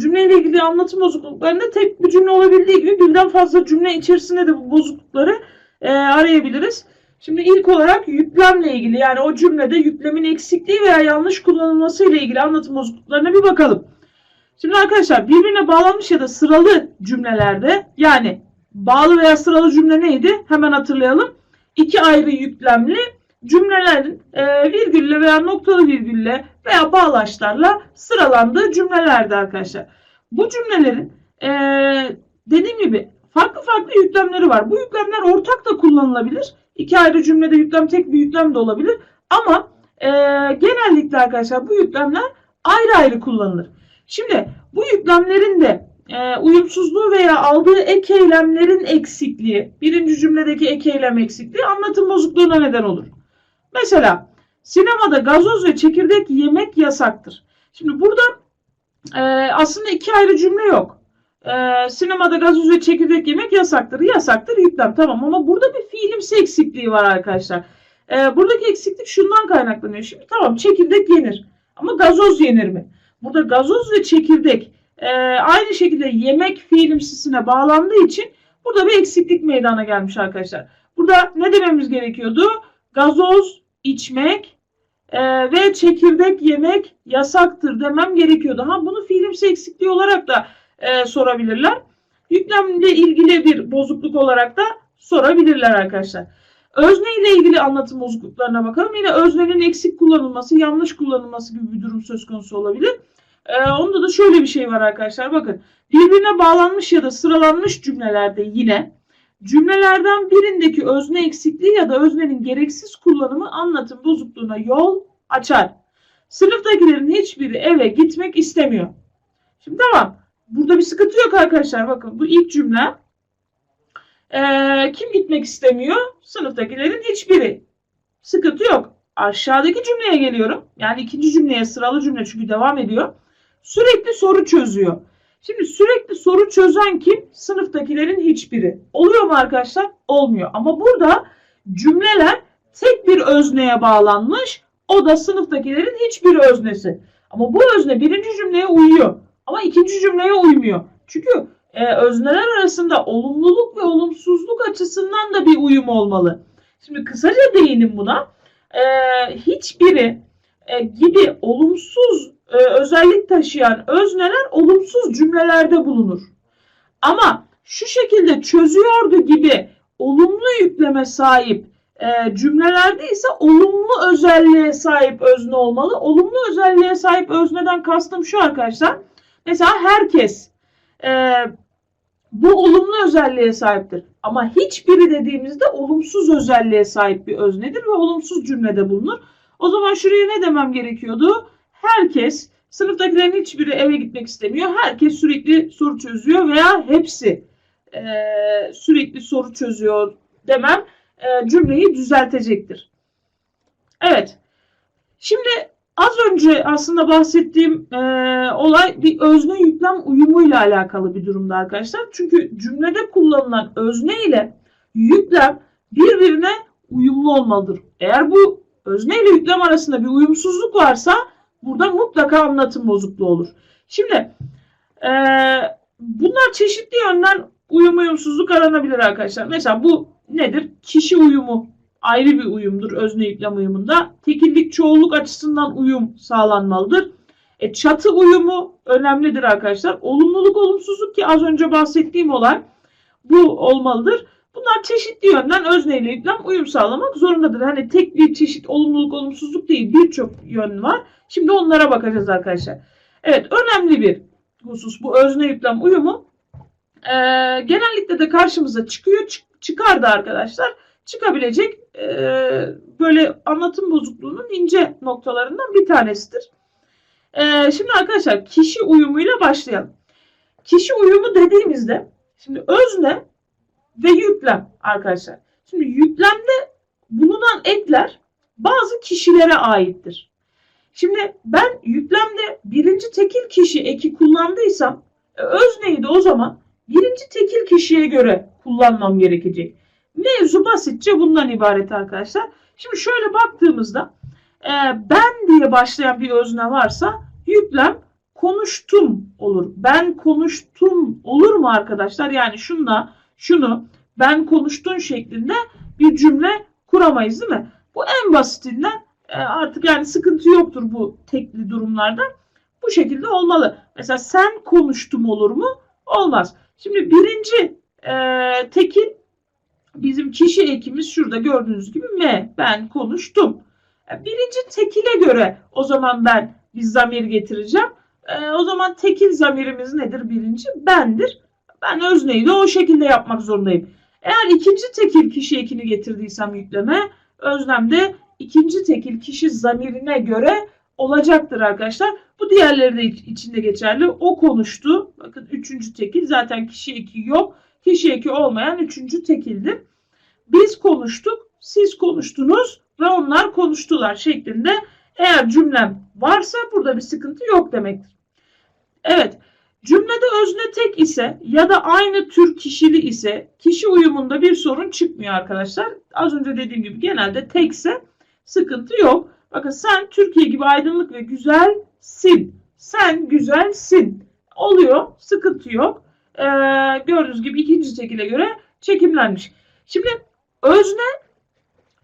cümleyle ilgili anlatım bozukluklarında tek bir cümle olabildiği gibi birden fazla cümle içerisinde de bu bozuklukları e, arayabiliriz. Şimdi ilk olarak yüklemle ilgili yani o cümlede yüklemin eksikliği veya yanlış kullanılması ile ilgili anlatım bozukluklarına bir bakalım. Şimdi arkadaşlar birbirine bağlanmış ya da sıralı cümlelerde yani bağlı veya sıralı cümle neydi? Hemen hatırlayalım. İki ayrı yüklemli cümlelerin e, virgülle veya noktalı virgülle veya bağlaçlarla sıralandığı cümlelerdi arkadaşlar. Bu cümlelerin e, dediğim gibi farklı farklı yüklemleri var. Bu yüklemler ortak da kullanılabilir. İki ayrı cümlede yüklem tek bir yüklem de olabilir. Ama e, genellikle arkadaşlar bu yüklemler ayrı ayrı kullanılır. Şimdi bu yüklemlerin de e, uyumsuzluğu veya aldığı ek eylemlerin eksikliği, birinci cümledeki ek eylem eksikliği anlatım bozukluğuna neden olur. Mesela sinemada gazoz ve çekirdek yemek yasaktır. Şimdi burada e, aslında iki ayrı cümle yok. E, sinemada gazoz ve çekirdek yemek yasaktır. Yasaktır yüklem tamam ama burada bir fiilimsi eksikliği var arkadaşlar. E, buradaki eksiklik şundan kaynaklanıyor. Şimdi tamam çekirdek yenir ama gazoz yenir mi? Burada gazoz ve çekirdek e, aynı şekilde yemek fiilimsisine bağlandığı için burada bir eksiklik meydana gelmiş arkadaşlar. Burada ne dememiz gerekiyordu? Gazoz içmek e, ve çekirdek yemek yasaktır demem gerekiyordu. Ha bunu fiilimsi eksikliği olarak da e, sorabilirler. Yüklemle ilgili bir bozukluk olarak da sorabilirler arkadaşlar. Özne ile ilgili anlatım bozukluklarına bakalım. Yine öznenin eksik kullanılması, yanlış kullanılması gibi bir durum söz konusu olabilir. Ee, onda da şöyle bir şey var arkadaşlar. Bakın birbirine bağlanmış ya da sıralanmış cümlelerde yine cümlelerden birindeki özne eksikliği ya da öznenin gereksiz kullanımı anlatım bozukluğuna yol açar. Sınıftakilerin hiçbiri eve gitmek istemiyor. Şimdi tamam. Burada bir sıkıntı yok arkadaşlar. Bakın bu ilk cümle. Ee, kim gitmek istemiyor? Sınıftakilerin hiçbiri. Sıkıntı yok. Aşağıdaki cümleye geliyorum. Yani ikinci cümleye sıralı cümle çünkü devam ediyor. Sürekli soru çözüyor. Şimdi sürekli soru çözen kim? Sınıftakilerin hiçbiri. Oluyor mu arkadaşlar? Olmuyor. Ama burada cümleler tek bir özneye bağlanmış. O da sınıftakilerin hiçbir öznesi. Ama bu özne birinci cümleye uyuyor. Ama ikinci cümleye uymuyor. Çünkü e, özneler arasında olumluluk ve olumsuzluk açısından da bir uyum olmalı. Şimdi kısaca değinim buna. E, hiçbiri e, gibi olumsuz e, özellik taşıyan özneler olumsuz cümlelerde bulunur. Ama şu şekilde çözüyordu gibi olumlu yükleme sahip e, cümlelerde ise olumlu özelliğe sahip özne olmalı. Olumlu özelliğe sahip özneden kastım şu arkadaşlar. Mesela herkes e, bu olumlu özelliğe sahiptir. Ama hiçbiri dediğimizde olumsuz özelliğe sahip bir öznedir ve olumsuz cümlede bulunur. O zaman şuraya ne demem gerekiyordu? Herkes, sınıftakilerin hiçbiri eve gitmek istemiyor. Herkes sürekli soru çözüyor veya hepsi e, sürekli soru çözüyor demem e, cümleyi düzeltecektir. Evet. Şimdi az önce aslında bahsettiğim e, olay bir özne yüklem uyumuyla alakalı bir durumda arkadaşlar. Çünkü cümlede kullanılan özne ile yüklem birbirine uyumlu olmalıdır. Eğer bu özne ile yüklem arasında bir uyumsuzluk varsa burada mutlaka anlatım bozukluğu olur. Şimdi e, bunlar çeşitli yönden uyum uyumsuzluk aranabilir arkadaşlar. Mesela bu nedir? Kişi uyumu ayrı bir uyumdur özne yüklem uyumunda. Tekillik çoğulluk açısından uyum sağlanmalıdır. E, çatı uyumu önemlidir arkadaşlar. Olumluluk olumsuzluk ki az önce bahsettiğim olay bu olmalıdır. Bunlar çeşitli yönden özne ile yüklem uyum sağlamak zorundadır. Hani tek bir çeşit olumluluk olumsuzluk değil birçok yön var. Şimdi onlara bakacağız arkadaşlar. Evet önemli bir husus bu özne yüklem uyumu. Ee, genellikle de karşımıza çıkıyor. Çık, çıkardı arkadaşlar. Çıkabilecek e, böyle anlatım bozukluğunun ince noktalarından bir tanesidir. Ee, şimdi arkadaşlar kişi uyumuyla başlayalım. Kişi uyumu dediğimizde şimdi özne ve yüklem arkadaşlar. Şimdi yüklemde bulunan ekler bazı kişilere aittir. Şimdi ben yüklemde birinci tekil kişi eki kullandıysam e, özneyi de o zaman birinci tekil kişiye göre kullanmam gerekecek. Mevzu basitçe bundan ibaret arkadaşlar. Şimdi şöyle baktığımızda e, ben diye başlayan bir özne varsa yüklem konuştum olur. Ben konuştum olur mu arkadaşlar? Yani şunla şunu ben konuştun şeklinde bir cümle kuramayız değil mi? Bu en basitinden artık yani sıkıntı yoktur bu tekli durumlarda. Bu şekilde olmalı. Mesela sen konuştum olur mu? Olmaz. Şimdi birinci e, tekil bizim kişi ekimiz şurada gördüğünüz gibi M. Ben konuştum. E, birinci tekile göre o zaman ben bir zamir getireceğim. E, o zaman tekil zamirimiz nedir birinci? Bendir. Ben özneyi de o şekilde yapmak zorundayım. Eğer ikinci tekil kişi ekini getirdiysem yükleme öznemde ikinci tekil kişi zamirine göre olacaktır arkadaşlar. Bu diğerleri de içinde geçerli. O konuştu. Bakın üçüncü tekil zaten kişi eki yok. Kişi eki olmayan üçüncü tekildir. Biz konuştuk, siz konuştunuz ve onlar konuştular şeklinde eğer cümlem varsa burada bir sıkıntı yok demektir. Evet. Cümlede özne tek ise ya da aynı tür kişili ise kişi uyumunda bir sorun çıkmıyor arkadaşlar. Az önce dediğim gibi genelde tekse sıkıntı yok. Bakın sen Türkiye gibi aydınlık ve güzelsin. Sen güzelsin. Oluyor. Sıkıntı yok. Ee, gördüğünüz gibi ikinci tekile göre çekimlenmiş. Şimdi özne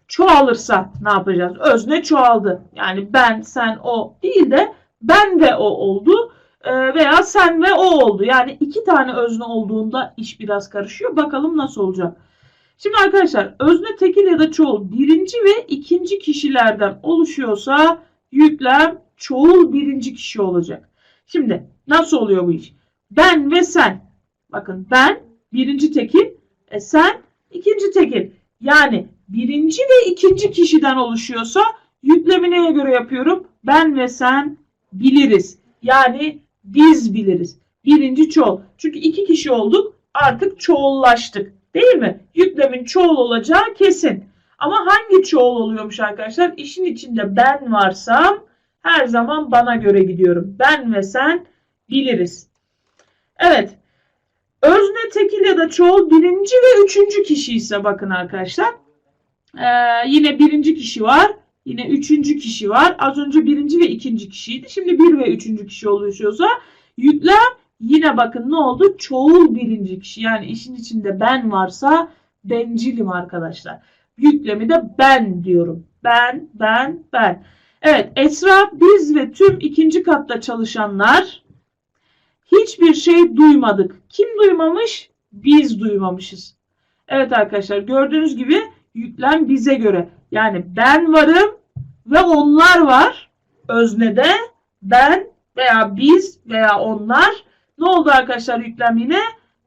çoğalırsa ne yapacağız? Özne çoğaldı. Yani ben, sen, o değil de ben ve o oldu ee, veya sen ve o oldu. Yani iki tane özne olduğunda iş biraz karışıyor. Bakalım nasıl olacak. Şimdi arkadaşlar özne tekil ya da çoğul birinci ve ikinci kişilerden oluşuyorsa yüklem çoğul birinci kişi olacak. Şimdi nasıl oluyor bu iş? Ben ve sen. Bakın ben birinci tekil, e sen ikinci tekil. Yani birinci ve ikinci kişiden oluşuyorsa yüklemi neye göre yapıyorum? Ben ve sen biliriz. Yani biz biliriz. Birinci çoğul. Çünkü iki kişi olduk artık çoğullaştık. Değil mi? Yüklemin çoğul olacağı kesin. Ama hangi çoğul oluyormuş arkadaşlar? İşin içinde ben varsam her zaman bana göre gidiyorum. Ben ve sen biliriz. Evet. Özne tekil ya da çoğul birinci ve üçüncü kişi ise bakın arkadaşlar. Ee, yine birinci kişi var. Yine üçüncü kişi var. Az önce birinci ve ikinci kişiydi. Şimdi bir ve üçüncü kişi oluşuyorsa yüklem yine bakın ne oldu? Çoğul birinci kişi. Yani işin içinde ben varsa bencilim arkadaşlar. Yüklemi de ben diyorum. Ben, ben, ben. Evet Esra, biz ve tüm ikinci katta çalışanlar hiçbir şey duymadık. Kim duymamış? Biz duymamışız. Evet arkadaşlar gördüğünüz gibi yüklem bize göre. Yani ben varım ve onlar var. Öznede ben veya biz veya onlar ne oldu arkadaşlar yüklem yine?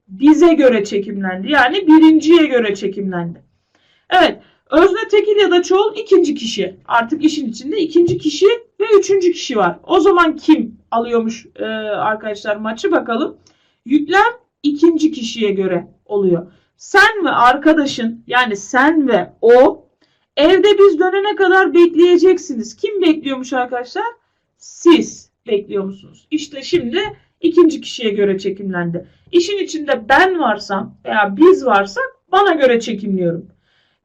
Bize göre çekimlendi. Yani birinciye göre çekimlendi. Evet. Özne tekil ya da çoğul ikinci kişi. Artık işin içinde ikinci kişi ve üçüncü kişi var. O zaman kim alıyormuş e, arkadaşlar maçı bakalım. Yüklem ikinci kişiye göre oluyor. Sen ve arkadaşın yani sen ve o evde biz dönene kadar bekleyeceksiniz. Kim bekliyormuş arkadaşlar? Siz bekliyor musunuz? İşte şimdi ikinci kişiye göre çekimlendi. İşin içinde ben varsam veya biz varsak bana göre çekimliyorum.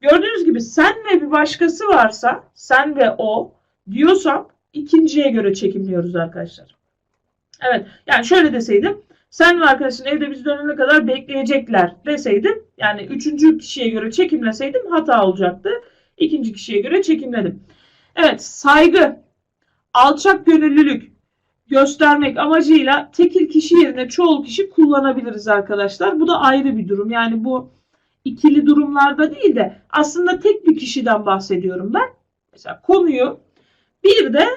Gördüğünüz gibi sen ve bir başkası varsa sen ve o diyorsam ikinciye göre çekimliyoruz arkadaşlar. Evet yani şöyle deseydim sen ve arkadaşın evde biz dönene kadar bekleyecekler deseydim yani üçüncü kişiye göre çekimleseydim hata olacaktı. İkinci kişiye göre çekimledim. Evet saygı, alçak gönüllülük göstermek amacıyla tekil kişi yerine çoğul kişi kullanabiliriz arkadaşlar. Bu da ayrı bir durum. Yani bu ikili durumlarda değil de aslında tek bir kişiden bahsediyorum ben. Mesela konuyu bir de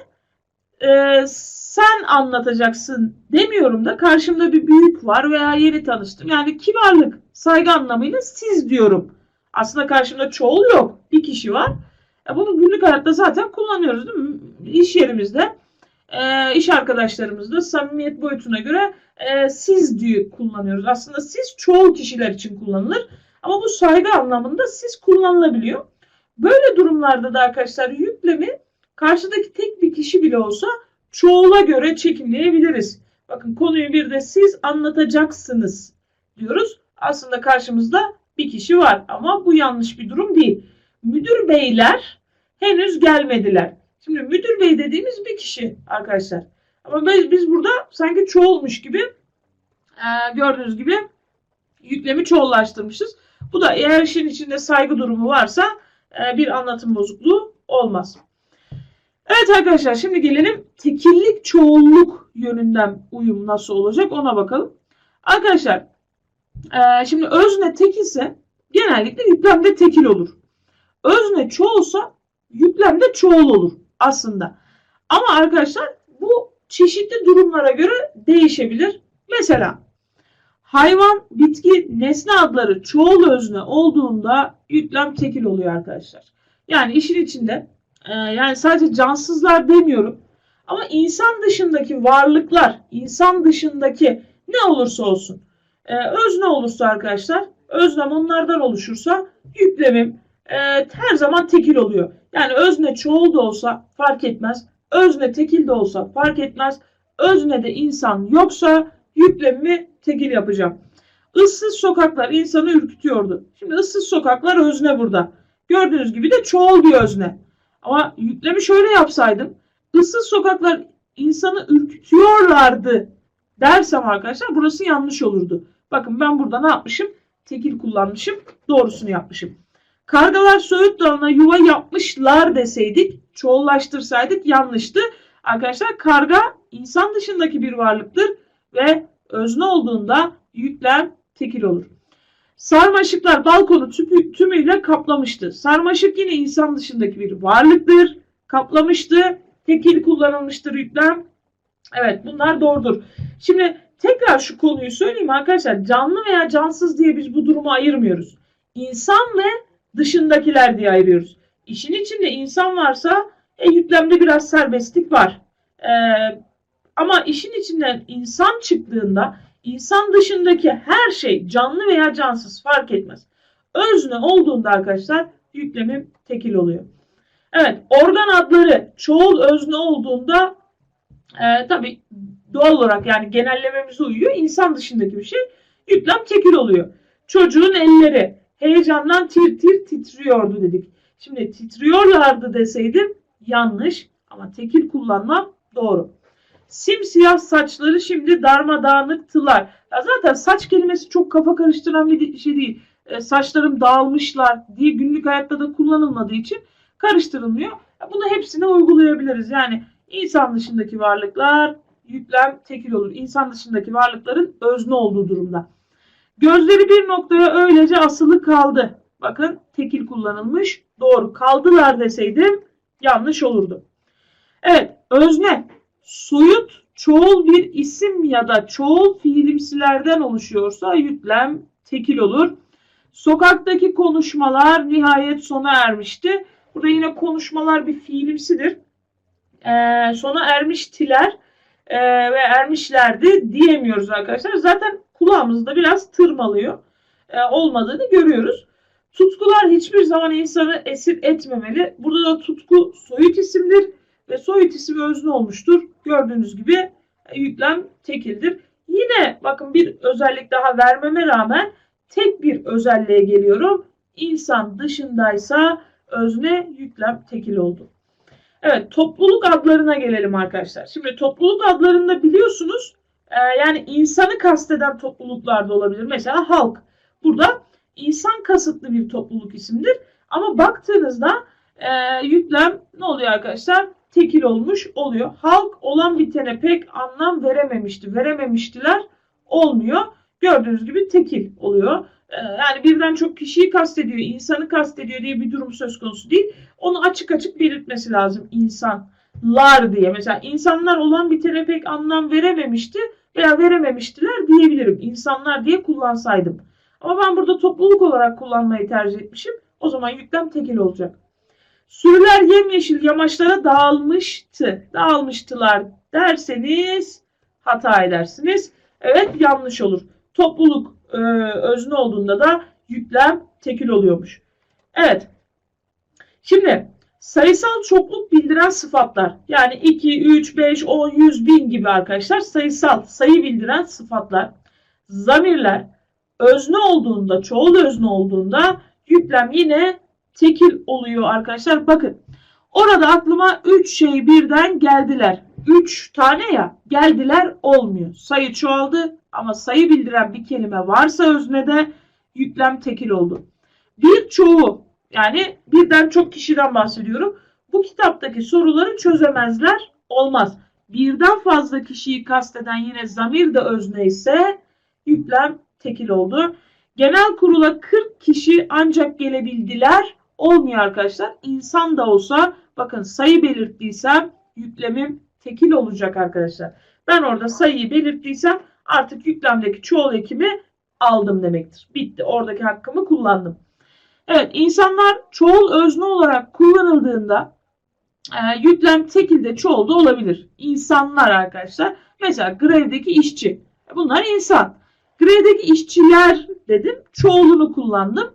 e, sen anlatacaksın demiyorum da karşımda bir büyük var veya yeni tanıştım. Yani kibarlık, saygı anlamıyla siz diyorum. Aslında karşımda çoğul yok. Bir kişi var. E bunu günlük hayatta zaten kullanıyoruz değil mi? İş yerimizde, e, iş arkadaşlarımızda samimiyet boyutuna göre e, siz diye kullanıyoruz. Aslında siz çoğul kişiler için kullanılır. Ama bu saygı anlamında siz kullanılabiliyor. Böyle durumlarda da arkadaşlar yüklemi karşıdaki tek bir kişi bile olsa çoğula göre çekimleyebiliriz. Bakın konuyu bir de siz anlatacaksınız diyoruz. Aslında karşımızda bir kişi var ama bu yanlış bir durum değil. Müdür beyler henüz gelmediler. Şimdi müdür bey dediğimiz bir kişi arkadaşlar. Ama biz, biz burada sanki çoğulmuş gibi e, gördüğünüz gibi yüklemi çoğullaştırmışız. Bu da eğer işin içinde saygı durumu varsa e, bir anlatım bozukluğu olmaz. Evet arkadaşlar şimdi gelelim tekillik çoğulluk yönünden uyum nasıl olacak ona bakalım. Arkadaşlar e, şimdi özne tek ise genellikle yüklemde tekil olur. Özne çoğulsa yüklemde çoğul olur aslında. Ama arkadaşlar bu çeşitli durumlara göre değişebilir. Mesela hayvan, bitki, nesne adları çoğul özne olduğunda yüklem tekil oluyor arkadaşlar. Yani işin içinde e, yani sadece cansızlar demiyorum. Ama insan dışındaki varlıklar, insan dışındaki ne olursa olsun. E, özne olursa arkadaşlar, özlem onlardan oluşursa yüklemim e, her zaman tekil oluyor. Yani özne çoğul da olsa fark etmez. Özne tekil de olsa fark etmez. Öznede insan yoksa yüklemimi tekil yapacağım. Issız sokaklar insanı ürkütüyordu. Şimdi ıssız sokaklar özne burada. Gördüğünüz gibi de çoğul bir özne. Ama yüklemi şöyle yapsaydım. Issız sokaklar insanı ürkütüyorlardı dersem arkadaşlar burası yanlış olurdu. Bakın ben burada ne yapmışım? Tekil kullanmışım. Doğrusunu yapmışım. Kargalar Söğüt Dağı'na yuva yapmışlar deseydik, çoğullaştırsaydık yanlıştı. Arkadaşlar karga insan dışındaki bir varlıktır ve özne olduğunda yüklem tekil olur. Sarmaşıklar balkonu tüpü, tümüyle kaplamıştı. Sarmaşık yine insan dışındaki bir varlıktır. Kaplamıştı. Tekil kullanılmıştır yüklem. Evet bunlar doğrudur. Şimdi tekrar şu konuyu söyleyeyim arkadaşlar. Canlı veya cansız diye biz bu durumu ayırmıyoruz. İnsan ve dışındakiler diye ayırıyoruz. İşin içinde insan varsa e, yüklemde biraz serbestlik var. E, ama işin içinden insan çıktığında insan dışındaki her şey canlı veya cansız fark etmez. Özne olduğunda arkadaşlar yüklemim tekil oluyor. Evet organ adları çoğul özne olduğunda e, tabi doğal olarak yani genellememize uyuyor. İnsan dışındaki bir şey yüklem tekil oluyor. Çocuğun elleri heyecandan tir tir titriyordu dedik. Şimdi titriyorlardı deseydim yanlış ama tekil kullanmam doğru. Simsiyah saçları şimdi darmadağınıktılar. Ya zaten saç kelimesi çok kafa karıştıran bir şey değil. E, saçlarım dağılmışlar diye günlük hayatta da kullanılmadığı için karıştırılmıyor. Bunu hepsine uygulayabiliriz. Yani insan dışındaki varlıklar yüklem tekil olur. İnsan dışındaki varlıkların özne olduğu durumda. Gözleri bir noktaya öylece asılı kaldı. Bakın tekil kullanılmış. Doğru kaldılar deseydim yanlış olurdu. Evet özne soyut çoğul bir isim ya da çoğul fiilimsilerden oluşuyorsa yüklem tekil olur. Sokaktaki konuşmalar nihayet sona ermişti. Burada yine konuşmalar bir fiilimsidir. Ee, sona ermiştiler e, ve ermişlerdi diyemiyoruz arkadaşlar. Zaten kulağımızda biraz tırmalıyor. E, olmadığını görüyoruz. Tutkular hiçbir zaman insanı esir etmemeli. Burada da tutku soyut isimdir ve soyut isim özne olmuştur. Gördüğünüz gibi e, yüklem tekildir. Yine bakın bir özellik daha vermeme rağmen tek bir özelliğe geliyorum. İnsan dışındaysa özne yüklem tekil oldu. Evet topluluk adlarına gelelim arkadaşlar. Şimdi topluluk adlarında biliyorsunuz e, yani insanı kasteden topluluklar da olabilir. Mesela halk. Burada insan kasıtlı bir topluluk isimdir. Ama baktığınızda e, yüklem ne oluyor arkadaşlar? Tekil olmuş oluyor. Halk olan bitene pek anlam verememişti. Verememiştiler olmuyor. Gördüğünüz gibi tekil oluyor. E, yani birden çok kişiyi kastediyor, insanı kastediyor diye bir durum söz konusu değil. Onu açık açık belirtmesi lazım insanlar diye. Mesela insanlar olan bitene pek anlam verememişti veya verememiştiler diyebilirim. İnsanlar diye kullansaydım. Ama ben burada topluluk olarak kullanmayı tercih etmişim. O zaman yüklem tekil olacak. Sürüler yemyeşil yamaçlara dağılmıştı. Dağılmıştılar derseniz hata edersiniz. Evet yanlış olur. Topluluk e, özne olduğunda da yüklem tekil oluyormuş. Evet. Şimdi sayısal çokluk bildiren sıfatlar yani 2, 3, 5, 10, 100, 1000 gibi arkadaşlar sayısal sayı bildiren sıfatlar. Zamirler özne olduğunda çoğul özne olduğunda yüklem yine tekil oluyor arkadaşlar. Bakın orada aklıma 3 şey birden geldiler. 3 tane ya geldiler olmuyor. Sayı çoğaldı ama sayı bildiren bir kelime varsa öznede yüklem tekil oldu. Bir çoğu yani birden çok kişiden bahsediyorum. Bu kitaptaki soruları çözemezler olmaz. Birden fazla kişiyi kasteden yine zamir de özne ise yüklem tekil oldu. Genel kurula 40 kişi ancak gelebildiler olmuyor arkadaşlar. İnsan da olsa bakın sayı belirttiysem yüklemim tekil olacak arkadaşlar. Ben orada sayıyı belirttiysem artık yüklemdeki çoğul ekimi aldım demektir. Bitti. Oradaki hakkımı kullandım. Evet insanlar çoğul özne olarak kullanıldığında e, yüklem tekilde çoğul da olabilir. İnsanlar arkadaşlar. Mesela grevdeki işçi. Bunlar insan. Grevdeki işçiler dedim. Çoğulunu kullandım.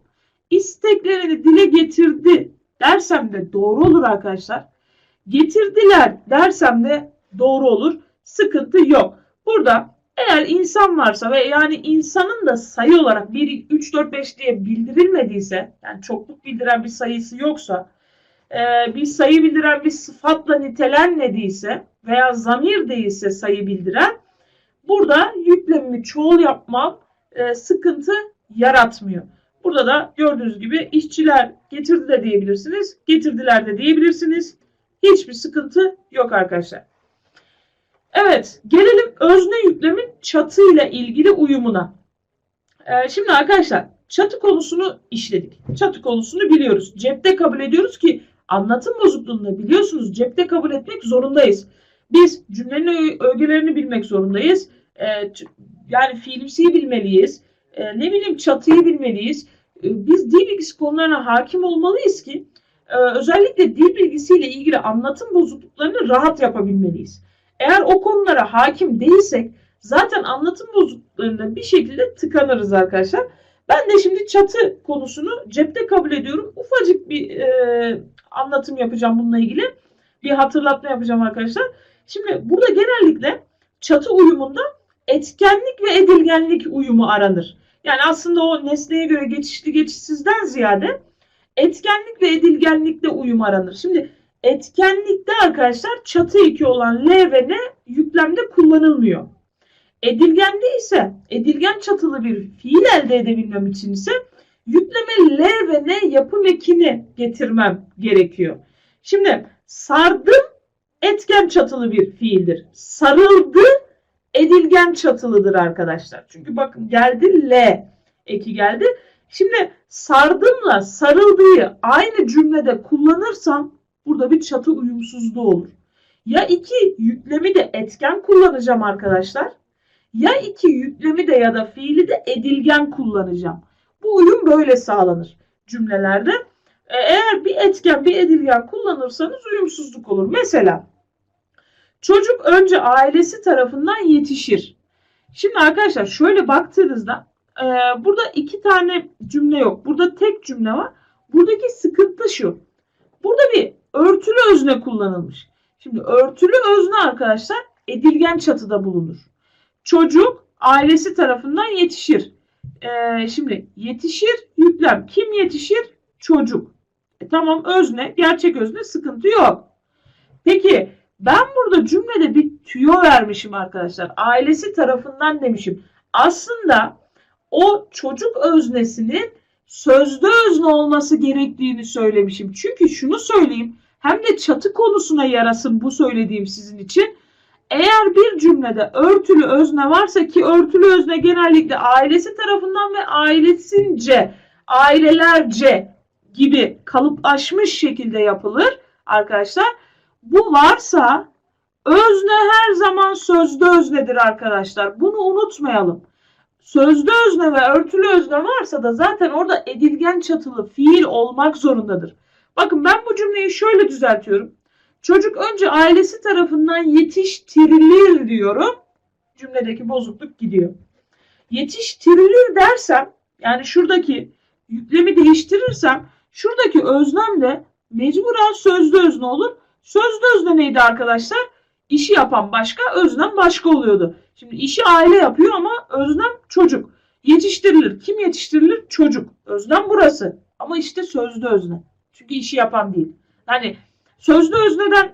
İsteklerini dile getirdi dersem de doğru olur arkadaşlar. Getirdiler dersem de doğru olur. Sıkıntı yok. Burada eğer insan varsa ve yani insanın da sayı olarak 1, 3, 4, 5 diye bildirilmediyse yani çokluk bildiren bir sayısı yoksa e, bir sayı bildiren bir sıfatla nitelenmediyse veya zamir değilse sayı bildiren burada yüklemimi çoğul yapmam e, sıkıntı yaratmıyor. Burada da gördüğünüz gibi işçiler getirdi de diyebilirsiniz. Getirdiler de diyebilirsiniz. Hiçbir sıkıntı yok arkadaşlar. Evet gelelim özne yüklemin çatı ile ilgili uyumuna. Ee, şimdi arkadaşlar çatı konusunu işledik. Çatı konusunu biliyoruz. Cepte kabul ediyoruz ki anlatım bozukluğunda biliyorsunuz cepte kabul etmek zorundayız. Biz cümlenin ögelerini bilmek zorundayız. Ee, yani fiilimsiyi bilmeliyiz. Ee, ne bileyim çatıyı bilmeliyiz. Ee, biz dil bilgisi konularına hakim olmalıyız ki e, özellikle dil bilgisiyle ilgili anlatım bozukluklarını rahat yapabilmeliyiz. Eğer o konulara hakim değilsek zaten anlatım bozukluklarında bir şekilde tıkanırız arkadaşlar. Ben de şimdi çatı konusunu cepte kabul ediyorum. Ufacık bir e, anlatım yapacağım bununla ilgili. Bir hatırlatma yapacağım arkadaşlar. Şimdi burada genellikle çatı uyumunda etkenlik ve edilgenlik uyumu aranır. Yani aslında o nesneye göre geçişli geçişsizden ziyade etkenlik ve edilgenlikte uyum aranır. Şimdi etkenlikte arkadaşlar çatı eki olan L ve N yüklemde kullanılmıyor. Edilgende ise edilgen çatılı bir fiil elde edebilmem için ise yükleme L ve N yapım ekini getirmem gerekiyor. Şimdi sardım etken çatılı bir fiildir. Sarıldı edilgen çatılıdır arkadaşlar. Çünkü bakın geldi L eki geldi. Şimdi sardımla sarıldığı aynı cümlede kullanırsam burada bir çatı uyumsuzluğu olur. Ya iki yüklemi de etken kullanacağım arkadaşlar. Ya iki yüklemi de ya da fiili de edilgen kullanacağım. Bu uyum böyle sağlanır cümlelerde. E, eğer bir etken bir edilgen kullanırsanız uyumsuzluk olur. Mesela çocuk önce ailesi tarafından yetişir. Şimdi arkadaşlar şöyle baktığınızda e, burada iki tane cümle yok. Burada tek cümle var. Buradaki sıkıntı şu. Burada bir örtülü özne kullanılmış. Şimdi örtülü özne arkadaşlar edilgen çatıda bulunur. Çocuk ailesi tarafından yetişir. Ee, şimdi yetişir yüklem. Kim yetişir? Çocuk. E, tamam özne, gerçek özne sıkıntı yok. Peki ben burada cümlede bir tüyo vermişim arkadaşlar. Ailesi tarafından demişim. Aslında o çocuk öznesinin sözde özne olması gerektiğini söylemişim. Çünkü şunu söyleyeyim hem de çatı konusuna yarasın bu söylediğim sizin için. Eğer bir cümlede örtülü özne varsa ki örtülü özne genellikle ailesi tarafından ve ailesince, ailelerce gibi kalıplaşmış şekilde yapılır arkadaşlar. Bu varsa özne her zaman sözde öznedir arkadaşlar. Bunu unutmayalım. Sözde özne ve örtülü özne varsa da zaten orada edilgen çatılı fiil olmak zorundadır. Bakın ben bu cümleyi şöyle düzeltiyorum. Çocuk önce ailesi tarafından yetiştirilir diyorum. Cümledeki bozukluk gidiyor. Yetiştirilir dersem yani şuradaki yüklemi değiştirirsem şuradaki özlem de mecburen sözlü özne olur. Sözlü özne neydi arkadaşlar? İşi yapan başka, özlem başka oluyordu. Şimdi işi aile yapıyor ama özlem çocuk. Yetiştirilir. Kim yetiştirilir? Çocuk. Özlem burası. Ama işte sözlü özne. Çünkü işi yapan değil. Yani sözlü özneden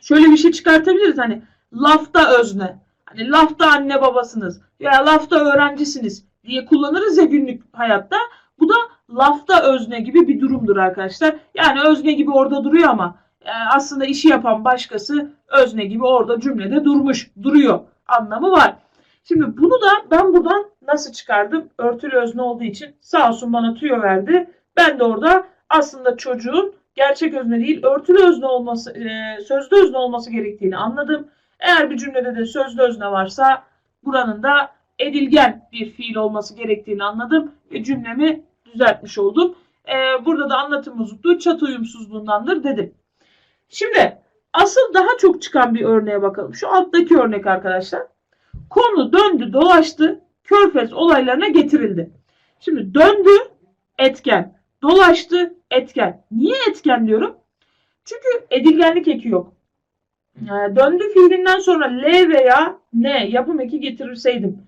şöyle bir şey çıkartabiliriz hani lafta özne. Hani lafta anne babasınız veya lafta öğrencisiniz diye kullanırız ya günlük hayatta. Bu da lafta özne gibi bir durumdur arkadaşlar. Yani özne gibi orada duruyor ama e, aslında işi yapan başkası özne gibi orada cümlede durmuş, duruyor anlamı var. Şimdi bunu da ben buradan nasıl çıkardım? Örtülü özne olduğu için sağ olsun bana tüyo verdi. Ben de orada aslında çocuğun gerçek özne değil örtülü özne olması, e, sözlü özne olması gerektiğini anladım. Eğer bir cümlede de sözlü özne varsa buranın da edilgen bir fiil olması gerektiğini anladım ve cümlemi düzeltmiş oldum. Ee, burada da anlatım bozukluğu çat uyumsuzluğundandır dedim. Şimdi asıl daha çok çıkan bir örneğe bakalım. Şu alttaki örnek arkadaşlar. Konu döndü dolaştı körfez olaylarına getirildi. Şimdi döndü etken, dolaştı etken. Niye etken diyorum? Çünkü edilgenlik eki yok. Ee, döndü fiilinden sonra L veya N yapım eki getirirseydim.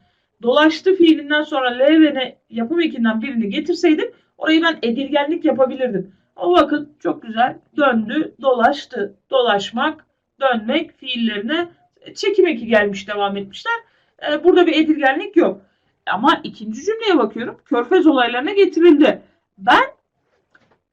Dolaştı fiilinden sonra L ve N yapım ekinden birini getirseydim orayı ben edilgenlik yapabilirdim. Ama bakın çok güzel döndü, dolaştı, dolaşmak, dönmek fiillerine çekim eki gelmiş devam etmişler. Ee, burada bir edilgenlik yok. Ama ikinci cümleye bakıyorum. Körfez olaylarına getirildi. Ben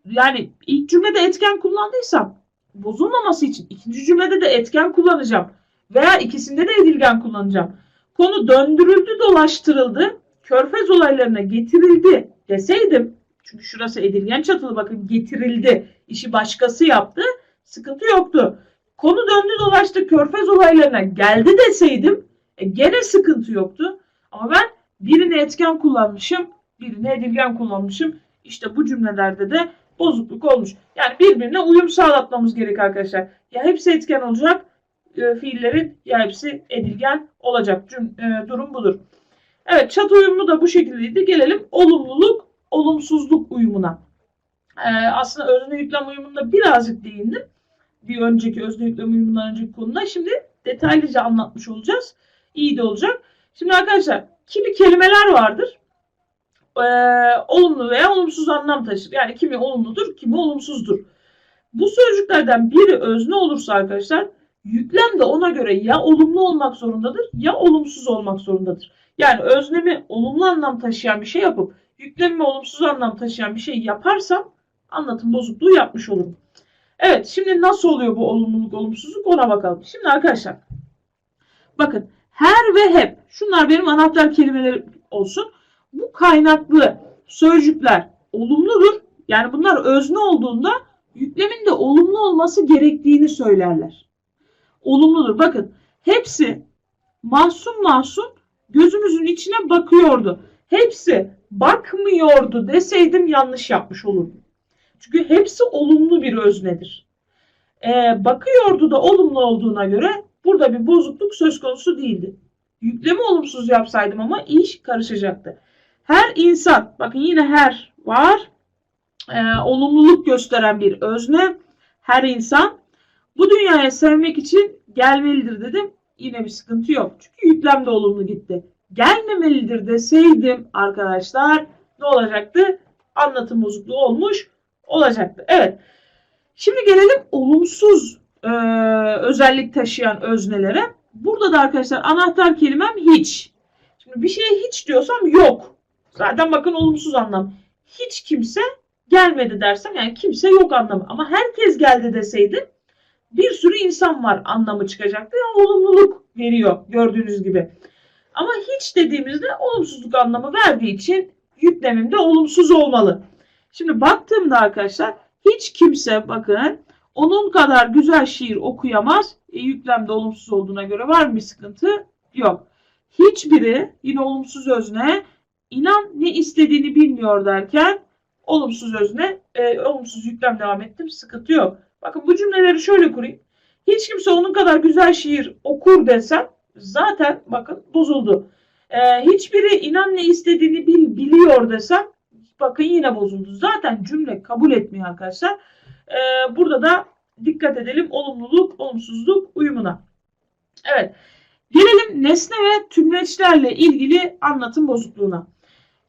yani ilk cümlede etken kullandıysam bozulmaması için ikinci cümlede de etken kullanacağım. Veya ikisinde de edilgen kullanacağım. Konu döndürüldü, dolaştırıldı. Körfez olaylarına getirildi deseydim. Çünkü şurası edilgen çatılı bakın getirildi. İşi başkası yaptı. Sıkıntı yoktu. Konu döndü dolaştı körfez olaylarına geldi deseydim e, gene sıkıntı yoktu. Ama ben birini etken kullanmışım, birini edilgen kullanmışım. İşte bu cümlelerde de bozukluk olmuş. Yani birbirine uyum sağlatmamız gerek arkadaşlar. Ya hepsi etken olacak e, fiillerin ya hepsi edilgen olacak. Cüm, e, durum budur. Evet çat uyumu da bu şekildeydi. Gelelim olumluluk, olumsuzluk uyumuna. E, aslında özne yüklem uyumunda birazcık değindim. Bir önceki özne yüklem uyumundan önceki konuda. Şimdi detaylıca anlatmış olacağız. İyi de olacak. Şimdi arkadaşlar kimi kelimeler vardır. E, olumlu veya olumsuz anlam taşır. Yani kimi olumludur, kimi olumsuzdur. Bu sözcüklerden biri özne olursa arkadaşlar yüklem de ona göre ya olumlu olmak zorundadır ya olumsuz olmak zorundadır. Yani öznemi olumlu anlam taşıyan bir şey yapıp yüklemimi olumsuz anlam taşıyan bir şey yaparsam anlatım bozukluğu yapmış olurum. Evet şimdi nasıl oluyor bu olumluluk olumsuzluk ona bakalım. Şimdi arkadaşlar bakın her ve hep şunlar benim anahtar kelimeleri olsun. Bu kaynaklı sözcükler olumludur. Yani bunlar özne olduğunda yüklemin de olumlu olması gerektiğini söylerler. Olumludur. Bakın hepsi masum masum gözümüzün içine bakıyordu. Hepsi bakmıyordu deseydim yanlış yapmış olurdum. Çünkü hepsi olumlu bir öznedir. Ee, bakıyordu da olumlu olduğuna göre burada bir bozukluk söz konusu değildi. Yüklemi olumsuz yapsaydım ama iş karışacaktı. Her insan, bakın yine her var, e, olumluluk gösteren bir özne. Her insan bu dünyaya sevmek için gelmelidir dedim. Yine bir sıkıntı yok. Çünkü yüklem de olumlu gitti. Gelmemelidir deseydim arkadaşlar ne olacaktı? Anlatım bozukluğu olmuş olacaktı. Evet. Şimdi gelelim olumsuz e, özellik taşıyan öznelere. Burada da arkadaşlar anahtar kelimem hiç. Şimdi bir şeye hiç diyorsam yok. Zaten bakın olumsuz anlam. Hiç kimse gelmedi dersem yani kimse yok anlamı. Ama herkes geldi deseydim bir sürü insan var anlamı çıkacaktı. Yani olumluluk veriyor gördüğünüz gibi. Ama hiç dediğimizde olumsuzluk anlamı verdiği için yüklemim de olumsuz olmalı. Şimdi baktığımda arkadaşlar hiç kimse bakın onun kadar güzel şiir okuyamaz. E, yüklemde olumsuz olduğuna göre var mı bir sıkıntı? Yok. Hiçbiri yine olumsuz özne inan ne istediğini bilmiyor derken olumsuz özne, e, olumsuz yüklem devam ettim. Sıkıntı yok. Bakın bu cümleleri şöyle kurayım. Hiç kimse onun kadar güzel şiir okur desem zaten bakın bozuldu. Ee, hiçbiri inan ne istediğini bil, biliyor desem bakın yine bozuldu. Zaten cümle kabul etmiyor arkadaşlar. Ee, burada da dikkat edelim olumluluk, olumsuzluk uyumuna. Evet. Gelelim nesne ve tümleçlerle ilgili anlatım bozukluğuna.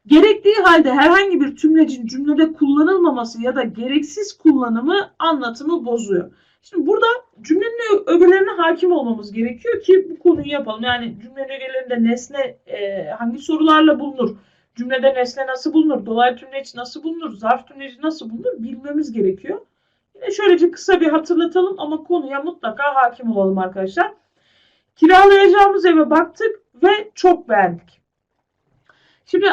Gerektiği halde herhangi bir tümlecin cümlede kullanılmaması ya da gereksiz kullanımı anlatımı bozuyor. Şimdi burada cümlenin ö- ögelerine hakim olmamız gerekiyor ki bu konuyu yapalım. Yani cümlenin ögelerinde nesne e, hangi sorularla bulunur? Cümlede nesne nasıl bulunur? Dolaylı tümleç nasıl bulunur? Zarf tümleci nasıl bulunur? Bilmemiz gerekiyor. Yine şöylece kısa bir hatırlatalım ama konuya mutlaka hakim olalım arkadaşlar. Kiralayacağımız eve baktık ve çok beğendik. Şimdi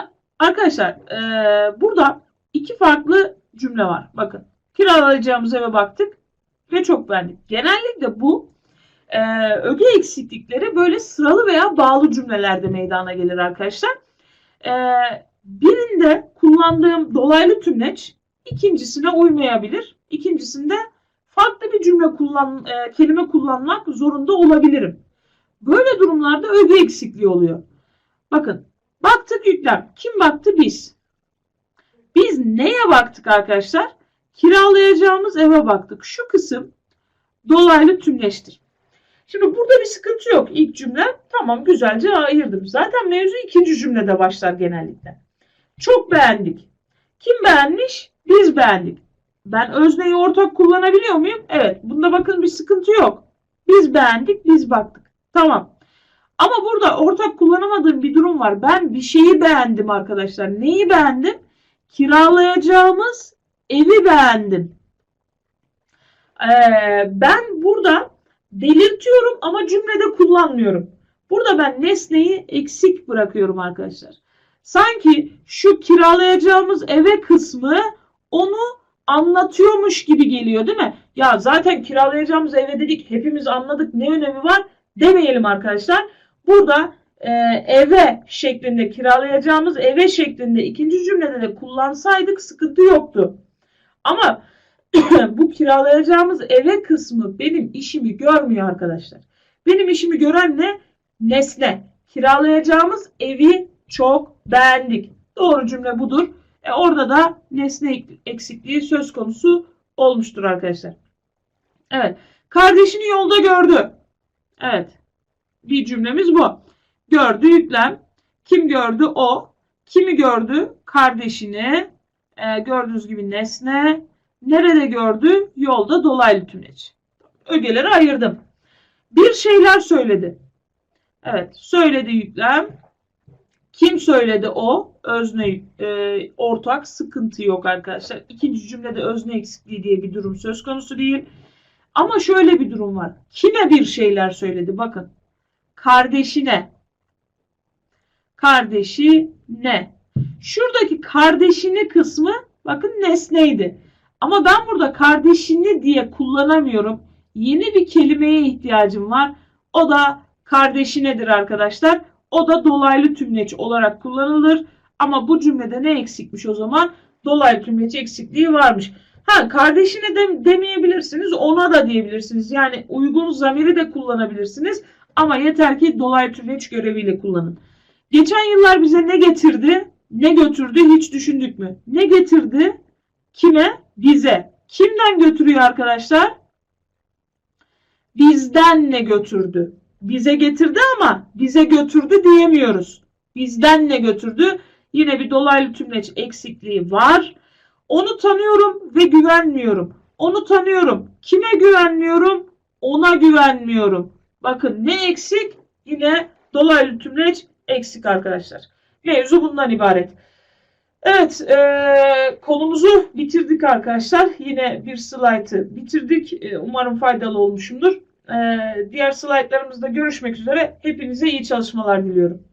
arkadaşlar e, burada iki farklı cümle var. Bakın kiralayacağımız eve baktık ve çok beğendik. Genellikle bu e, öge eksiklikleri böyle sıralı veya bağlı cümlelerde meydana gelir arkadaşlar. E, birinde kullandığım dolaylı tümleç ikincisine uymayabilir. İkincisinde farklı bir cümle kullan, e, kelime kullanmak zorunda olabilirim. Böyle durumlarda öge eksikliği oluyor. Bakın baktık yüklem. Kim baktı? Biz. Biz neye baktık arkadaşlar? Kiralayacağımız eve baktık. Şu kısım dolaylı tümleçtir. Şimdi burada bir sıkıntı yok. İlk cümle tamam güzelce ayırdım. Zaten mevzu ikinci cümlede başlar genellikle. Çok beğendik. Kim beğenmiş? Biz beğendik. Ben özneyi ortak kullanabiliyor muyum? Evet. Bunda bakın bir sıkıntı yok. Biz beğendik, biz baktık. Tamam. Ama burada ortak kullanamadığım bir durum var. Ben bir şeyi beğendim arkadaşlar. Neyi beğendim? Kiralayacağımız evi beğendim. Ee, ben burada belirtiyorum ama cümlede kullanmıyorum. Burada ben nesneyi eksik bırakıyorum arkadaşlar. Sanki şu kiralayacağımız eve kısmı onu anlatıyormuş gibi geliyor değil mi? Ya zaten kiralayacağımız eve dedik hepimiz anladık ne önemi var demeyelim arkadaşlar. Burada e, eve şeklinde kiralayacağımız eve şeklinde ikinci cümlede de kullansaydık sıkıntı yoktu. Ama bu kiralayacağımız eve kısmı benim işimi görmüyor arkadaşlar. Benim işimi gören ne? Nesne. Kiralayacağımız evi çok beğendik. Doğru cümle budur. E orada da nesne eksikliği söz konusu olmuştur arkadaşlar. Evet. Kardeşini yolda gördü. Evet. Bir cümlemiz bu. Gördü yüklem. Kim gördü? O. Kimi gördü? Kardeşini. E, gördüğünüz gibi nesne. Nerede gördü? Yolda dolaylı tümleç. Ögeleri ayırdım. Bir şeyler söyledi. Evet. Söyledi yüklem. Kim söyledi o? Özne e, ortak sıkıntı yok arkadaşlar. İkinci cümlede özne eksikliği diye bir durum söz konusu değil. Ama şöyle bir durum var. Kime bir şeyler söyledi? Bakın. Kardeşine. Kardeşi ne? Şuradaki kardeşini kısmı bakın nesneydi. Ama ben burada kardeşini diye kullanamıyorum. Yeni bir kelimeye ihtiyacım var. O da kardeşinedir arkadaşlar. O da dolaylı tümleç olarak kullanılır. Ama bu cümlede ne eksikmiş o zaman? Dolaylı tümleç eksikliği varmış. Ha kardeşine de demeyebilirsiniz. Ona da diyebilirsiniz. Yani uygun zamiri de kullanabilirsiniz. Ama yeter ki dolaylı tümleç göreviyle kullanın. Geçen yıllar bize ne getirdi? Ne götürdü? Hiç düşündük mü? Ne getirdi? Kime? Bize. Kimden götürüyor arkadaşlar? Bizden ne götürdü? Bize getirdi ama bize götürdü diyemiyoruz. Bizden ne götürdü? Yine bir dolaylı tümleç eksikliği var. Onu tanıyorum ve güvenmiyorum. Onu tanıyorum. Kime güvenmiyorum? Ona güvenmiyorum. Bakın ne eksik? Yine dolaylı tümleç eksik arkadaşlar. Mevzu bundan ibaret. Evet, e, konumuzu bitirdik arkadaşlar. Yine bir slaytı bitirdik. E, umarım faydalı olmuşumdur. E, diğer slaytlarımızda görüşmek üzere. Hepinize iyi çalışmalar diliyorum.